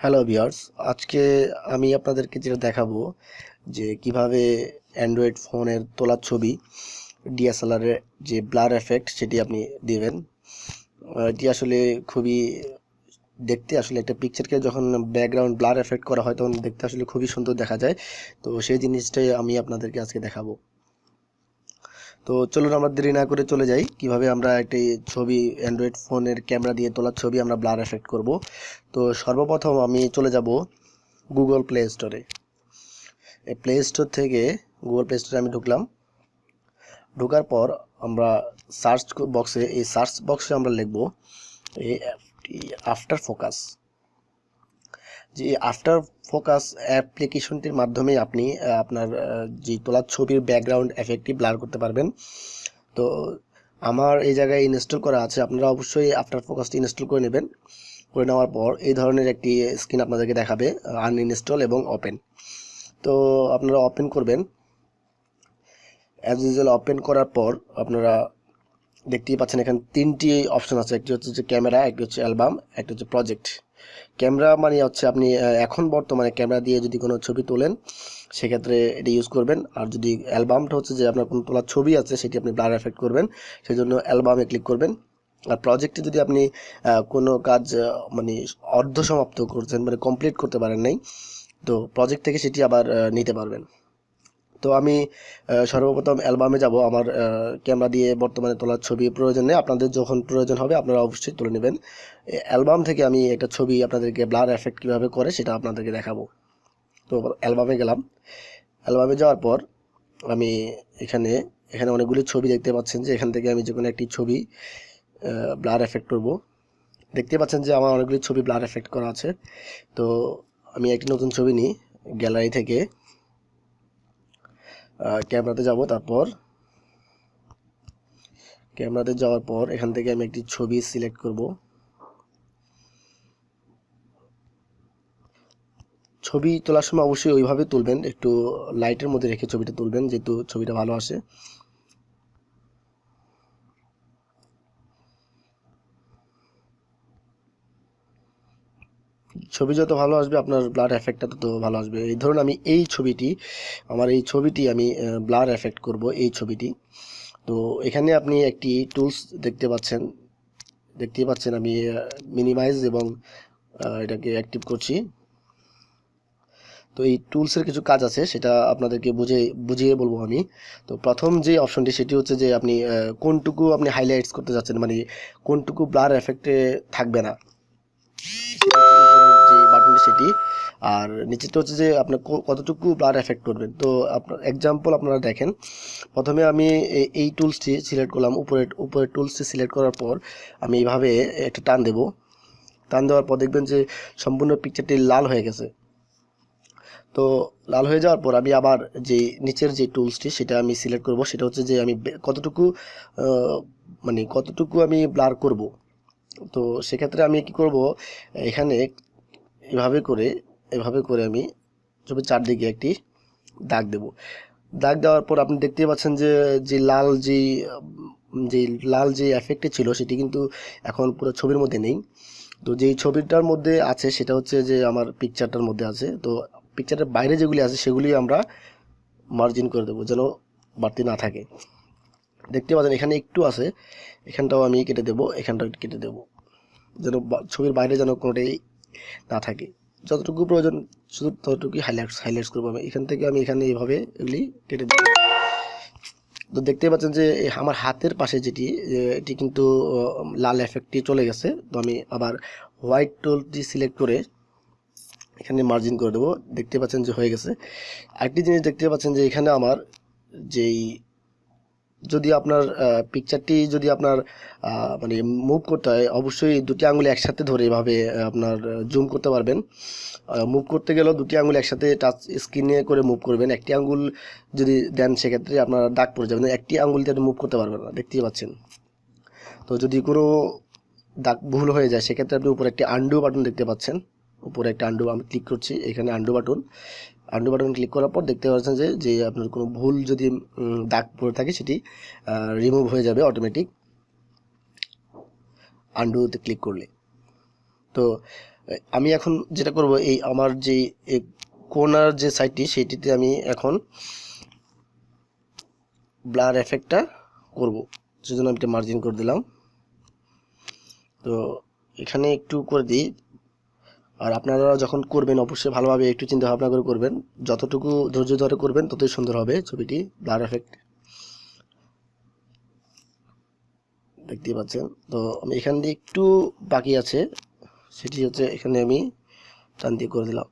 Hello viewers আজকে আমি আপনাদেরকে যেটা দেখাবো, যে কীভাবে অ্যান্ড্রয়েড ফোনের তোলা ছবি ডিএসএলআরের যে ব্লার এফেক্ট সেটি আপনি দিবেন। এটি আসলে খুবই দেখতে আসলে একটা পিকচারকে যখন ব্যাকগ্রাউন্ড ব্লার এফেক্ট করা হয়, তখন দেখতে আসলে খুবই সুন্দর দেখা যায়। তো সেই জিনিসটাই আমি আপনাদেরকে আজকে দেখাবো। তো চলুন আমরা দেরি না করে চলে যাই। কীভাবে আমরা একটি ছবি অ্যান্ড্রয়েড ফোনের ক্যামেরা দিয়ে তোলা ছবি আমরা ব্লার এফেক্ট করব? তো সর্বপ্রথম আমি চলে যাব গুগল প্লে স্টোরে এই প্লে স্টোর থেকে গুগল প্লে স্টোরে আমি ঢুকলাম। ঢোকার পর আমরা সার্চ বক্সে এই সার্চ বক্সে আমরা লিখব এই আফটার ফোকাস যে আফটার ফোকাস অ্যাপ্লিকেশনটির মাধ্যমে আপনি আপনার যে তোলার ছবির ব্যাকগ্রাউন্ড এফেক্টটি ব্লার করতে পারবেন। তো আমার এই জায়গায় ইনস্টল করা আছে, আপনারা অবশ্যই আফটার ফোকাসটি ইনস্টল করে নেবেন। করে নেওয়ার পর এই ধরনের একটি স্ক্রিন আপনাদেরকে দেখাবে আনইনস্টল এবং ওপেন তো আপনারা ওপেন করবেন। অ্যাজ ইউজুয়াল ওপেন করার পর আপনারা দেখতেই পাচ্ছেন এখানে তিনটি অপশন আছে। একটি হচ্ছে যে ক্যামেরা একটি হচ্ছে অ্যালবাম একটি হচ্ছে প্রজেক্ট ক্যামেরা মানে হচ্ছে আপনি এখন বর্তমানে ক্যামেরা দিয়ে যদি কোনো ছবি তোলেন, সেক্ষেত্রে এটি ইউজ করবেন। আর যদি অ্যালবামটা হচ্ছে যে আপনার কোনো তোলার ছবি আছে, সেটি আপনি ব্লার এফেক্ট করবেন সেই জন্য অ্যালবামে ক্লিক করবেন। আর প্রজেক্টে যদি আপনি কোনো কাজ মানে অর্ধ সমাপ্ত করছেন মানে কমপ্লিট করতে পারেন নাই, তো প্রজেক্ট থেকে সেটি আবার নিতে পারবেন। তো আমি সর্বপ্রথম অ্যালবামে যাব। আমার ক্যামেরা দিয়ে বর্তমানে তোলার ছবি প্রয়োজন নেই। আপনাদের যখন প্রয়োজন হবে, আপনারা অবশ্যই তুলে নেবেন। অ্যালবাম থেকে আমি একটা ছবি আপনাদেরকে ব্লার এফেক্ট কীভাবে করে সেটা আপনাদেরকে দেখাবো। তো অ্যালবামে গেলাম। অ্যালবামে যাওয়ার পর আমি এখানে এখানে অনেকগুলি ছবি দেখতে পাচ্ছেন যে, এখান থেকে আমি যে কোনো একটি ছবি ব্লার এফেক্ট করব। দেখতে পাচ্ছেন যে, আমার অনেকগুলি ছবি ব্লার এফেক্ট করা আছে। তো আমি একটি নতুন ছবি নিই গ্যালারি থেকে। ক্যামেরাতে যাব, তারপর ক্যামেরাতে যাওয়ার পর এখান থেকে আমি একটি ছবি সিলেক্ট করব। ছবি তোলার সময় অবশ্যই ওইভাবে তুলবেন, একটু লাইটের মধ্যে রেখে ছবিটা তুলবেন, যেহেতু ছবিটা ভালো আসে। ছবি যত ভালো আসবে, আপনার ব্লার এফেক্টটা তত ভালো আসবে। এই ধরুন আমি এই ছবিটি, আমার এই ছবিটি আমি ব্লার এফেক্ট করব এই ছবিটি। তো এখানে আপনি একটি টুলস দেখতে পাচ্ছেন। দেখতেই পাচ্ছেন আমি মিনিমাইজ এবং এটাকে অ্যাক্টিভ করছি। তো এই টুলসের কিছু কাজ আছে, সেটা আপনাদেরকে বুঝে, বুঝিয়ে বলব আমি। তো প্রথম যে অপশনটি সেটি হচ্ছে যে আপনি কোনটুকু আপনি হাইলাইটস করতে যাচ্ছেন মানে কোনটুকু ব্লার এফেক্টে থাকবে না। সেটি। আর নিচেরটা হচ্ছে যে আপনার কতটুকু ব্লার এফেক্ট করবেন? তো আপনার এক্সাম্পল আপনারা দেখেন। প্রথমে আমি এই টুলসটি সিলেক্ট করলাম। উপরের উপরের টুলসটি সিলেক্ট করার পর আমি এইভাবে একটা টান দেব। টান দেওয়ার পর দেখবেন যে সম্পূর্ণ পিকচারটি লাল হয়ে গেছে। তো লাল হয়ে যাওয়ার পর আমি আবার যে নিচের যে টুলসটি সেটা আমি সিলেক্ট করব। সেটা হচ্ছে যে আমি কতটুকু মানে কতটুকু আমি ব্লার করব। তো সেক্ষেত্রে আমি কি করব? এখানে এভাবে করে এভাবে করে আমি ছবির চারদিকে একটি দাগ দেব। দাগ দেওয়ার পর আপনি দেখতে পাচ্ছেন যে যে লাল যে যে লাল যে এফেক্টে ছিল সেটি কিন্তু এখন পুরো ছবির মধ্যে নেই। তো যেই ছবিটার মধ্যে আছে সেটা হচ্ছে যে আমার পিকচারটার মধ্যে আছে। তো পিকচারের বাইরে যেগুলি আছে সেগুলি আমরা মার্জিন করে দেবো যেন বাড়তি না থাকে। দেখতে পাচ্ছেন এখানে একটু আছে, এখানটাও আমি কেটে দেবো, এখানটাও কেটে দেবো। যেন ছবির বাইরে যেন কোনোটাই না থাকে। যতটুকু প্রয়োজন, শুধু ততটুকুই হাইলাইটস হাইলাইটস করব আমি। এখান থেকে আমি এখানে এইভাবে এগুলি কেটে দেবো তো দেখতে পাচ্ছেন যে আমার হাতের পাশে যেটি এটি কিন্তু লাল এফেক্টটি চলে গেছে। তো আমি আবার হোয়াইট টুলটি সিলেক্ট করে এখানে মার্জিন করে দেবো। দেখতে পাচ্ছেন যে হয়ে গেছে। আরেকটি জিনিস দেখতে পাচ্ছেন যে, এখানে আমার যেই যদি আপনার পিকচারটি যদি আপনার মানে মুভ করতে হয়, অবশ্যই দুটি আঙুল একসাথে ধরে এভাবে আপনার জুম করতে পারবেন। মুভ করতে গেলেও দুটি আঙুল একসাথে টাচ স্ক্রিনে করে মুভ করবেন। একটি আঙুল যদি দেন, সেক্ষেত্রে আপনার দাগ পড়ে যাবে। একটি আঙুল দিয়ে মুভ করতে পারবেন না, দেখতেই পাচ্ছেন। তো যদি কোনো দাগ ভুল হয়ে যায়, সেক্ষেত্রে আপনি উপরে একটি আন্ডু বাটন দেখতে পাচ্ছেন। উপরে একটা আন্ডু আমি ক্লিক করছি, এখানে undo button undo button click করার পর দেখতে পাচ্ছেন যে যে আপনার কোনো ভুল যদি দাগ পড়ে থাকে সেটি রিমুভ হয়ে যাবে অটোমেটিক আন্ডুতে ক্লিক করলে। তো আমি এখন যেটা করব, এই আমার যে কোনার যে সাইটটি সেটিতে আমি এখন ব্লার এফেক্টটা করব। সেজন্য আমি এটা মার্জিন করে দিলাম। তো, এখানে একটু করে দিই। আর আপনারা যখন করবেন, অবশ্যই ভালোভাবে একটু চিন্তা ভাবনা করে করবেন। যতটুকু ধৈর্য ধরে করবেন, ততই সুন্দর হবে ছবিটি। ব্লার এফেক্ট দেখতেই পাচ্ছেন। তো আমি এখান দিয়ে একটু বাকি আছে। সেটি হচ্ছে এখানে আমি টান দিয়ে করে দিলাম।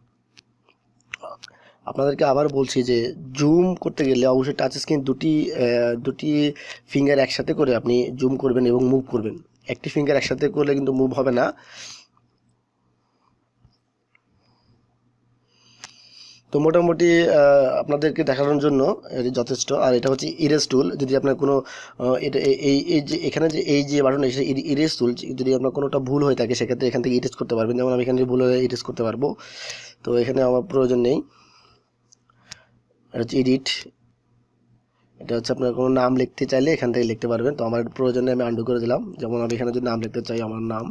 আপনাদেরকে আবার বলছি যে জুম করতে গেলে অবশ্যই টাচ স্ক্রিন দুটি দুটি ফিঙ্গার একসাথে করে আপনি জুম করবেন এবং মুভ করবেন। একটি ফিঙ্গার একসাথে করলে কিন্তু মুভ হবে না। তো মোটামুটি আপনাদেরকে দেখানোর জন্য এটি যথেষ্ট। আর এটা হচ্ছে ইরেজ টুল যদি আপনার কোনো এটা এই এই যে, এখানে যে, এই যে বাটন এসে ইরেজ টুল যদি আপনার কোনোটা ভুল হয়ে থাকে, সেক্ষেত্রে এখান থেকে ইরেজ করতে পারবেন। যেমন আমি এখানে ভুল হয়ে ইরেজ করতে পারব। তো এখানে আমার প্রয়োজন নেই। এটা হচ্ছে এডিট এটা হচ্ছে আপনার কোনো নাম লিখতে চাইলে এখান থেকে লিখতে পারবেন। তো আমার প্রয়োজনে আমি আন্ডু করে দিলাম। যেমন আমি এখানে যদি নাম লিখতে চাই, আমার নাম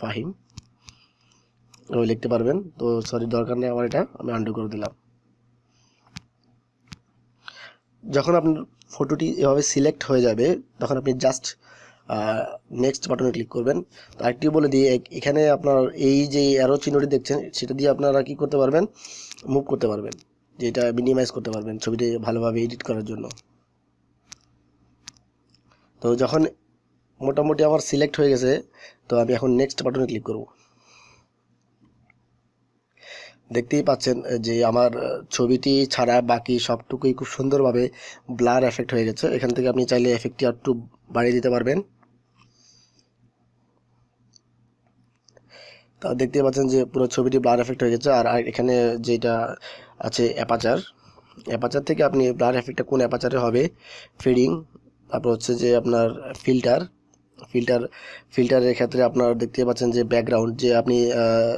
ফাহিম। ওই লিখতে পারবেন। তো সরি দরকার নেই আমার এটা, আমি আন্ডু করে দিলাম। যখন আপনার ফটোটি এভাবে সিলেক্ট হয়ে যাবে, তখন আপনি জাস্ট নেক্সট বাটনে ক্লিক করবেন। তো আরেকটি বলে দিই এখানে আপনার এই যে অ্যারো চিহ্নটি দেখছেন, সেটা দিয়ে আপনারা কি করতে পারবেন? মুভ করতে পারবেন। যেটা মিনিমাইজ করতে পারবেন ছবিটি ভালোভাবে এডিট করার জন্য। তো যখন মোটামুটি আমার সিলেক্ট হয়ে গেছে, তো আমি এখন নেক্সট বাটনে ক্লিক করব। দেখতেই পাচ্ছেন যে আমার ছবিটি ছাড়া বাকি সবটুকুই খুব সুন্দরভাবে ব্লার এফেক্ট হয়ে গেছে। এখান থেকে আপনি চাইলে এফেক্টটি একটু বাড়িয়ে দিতে পারবেন। তা দেখতেই পাচ্ছেন যে পুরো ছবিটি ব্লার এফেক্ট হয়ে গেছে। আর আর এখানে যেটা আছে অ্যাপাচার অ্যাপাচার থেকে আপনি ব্লার এফেক্টটা কোন অ্যাপাচারে হবে? ফিডিং তারপর হচ্ছে যে আপনার ফিল্টার ফিল্টার ফিল্টারের ক্ষেত্রে আপনার দেখতে পাচ্ছেন যে ব্যাকগ্রাউন্ড যে আপনি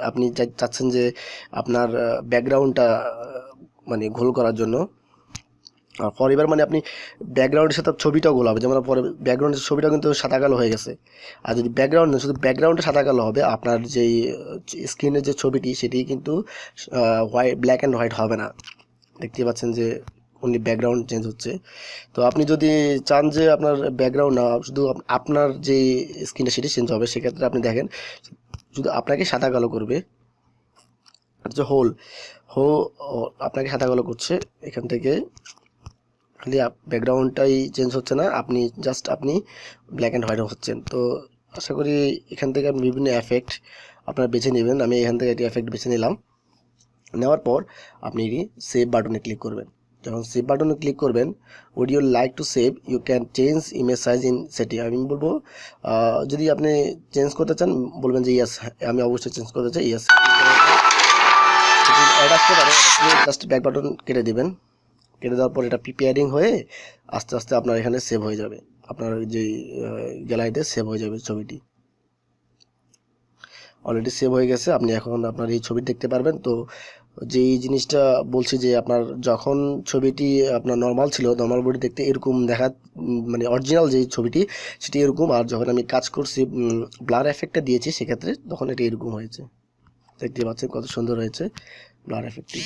আপনি চাচ্ছেন যে আপনার ব্যাকগ্রাউন্ডটা মানে ঘোল করার জন্য। আর ফরএভার মানে আপনি ব্যাকগ্রাউন্ডের সাথে ছবিটাও গোল হবে যেমন পরে ব্যাকগ্রাউন্ডের ছবিটা কিন্তু সাদা কালো হয়ে গেছে। আর যদি ব্যাকগ্রাউন্ড শুধু ব্যাকগ্রাউন্ডে সাদা কালো হবে, আপনার যেই স্ক্রিনের যে ছবিটি, সেটি কিন্তু হোয়াইট ব্ল্যাক অ্যান্ড হোয়াইট হবে না। দেখতেই পাচ্ছেন যে অনলি ব্যাকগ্রাউন্ড চেঞ্জ হচ্ছে। তো আপনি যদি চান যে আপনার ব্যাকগ্রাউন্ড না, শুধু আপনার যে স্ক্রিনটা সেটি চেঞ্জ হবে, সেক্ষেত্রে আপনি দেখেন, শুধু আপনাকে সাদা কালো করবে হচ্ছে হোল হো আপনাকে সাদা কালো করছে, এখান থেকে খালি ব্যাকগ্রাউন্ডটাই চেঞ্জ হচ্ছে না, আপনি জাস্ট আপনি ব্ল্যাক অ্যান্ড হোয়াইট হচ্ছেন। তো আশা করি এখান থেকে আপনি বিভিন্ন এফেক্ট আপনারা বেছে নেবেন। আমি এখান থেকে একটি এফেক্ট বেছে নিলাম। নেওয়ার পর আপনি এটি সেভ বাটনে ক্লিক করবেন। যখন সেভ বাটনে ক্লিক করবেন would you like to save you can change image size in সেটি আমি বলব যদি আপনি চেঞ্জ করতে চান, বলবেন যে ইয়াস আমি অবশ্যই চেঞ্জ করতে চাই ইয়াস জাস্ট ব্যাক বাটন কেটে দেবেন। কেটে দেওয়ার পর এটা প্রিপেয়ারিং হয়ে আস্তে আস্তে আপনার এখানে সেভ হয়ে যাবে। আপনার যে গ্যালারিতে সেভ হয়ে যাবে ছবিটি। অলরেডি সেভ হয়ে গেছে, আপনি এখন আপনার এই ছবি দেখতে পারবেন। তো যেই জিনিসটা বলছি যে আপনার যখন ছবিটি আপনার নর্মাল ছিল নর্মাল বডি দেখতে এরকম দেখা মানে অরিজিনাল যে ছবিটি, সেটি এরকম। আর যখন আমি কাজ করছি ব্লার এফেক্টটা দিয়েছি, সেক্ষেত্রে তখন এটা এরকম হয়েছে। দেখতে পাচ্ছেন কত সুন্দর হয়েছে ব্লার এফেক্টটি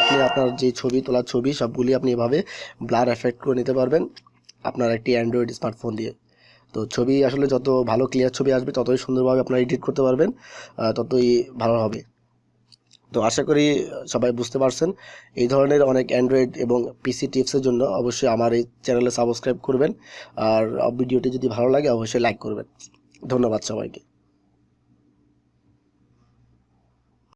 আপনি আপনার যে ছবি, তোলা ছবি, সবগুলি আপনি এভাবে ব্লার এফেক্ট করে নিতে পারবেন আপনার একটি অ্যান্ড্রয়েড স্মার্টফোন দিয়ে। তো ছবি আসলে যত ভালো ক্লিয়ার ছবি আসবে, ততই সুন্দরভাবে আপনারা এডিট করতে পারবেন ততই ভালো হবে। তো আশা করি সবাই বুঝতে পারছেন। এই ধরনের অনেক অ্যান্ড্রয়েড এবং পিসি টিপসের জন্য অবশ্যই আমার এই চ্যানেলে সাবস্ক্রাইব করবেন। আর ভিডিওটি যদি ভালো লাগে, অবশ্যই লাইক করবেন। ধন্যবাদ সবাইকে।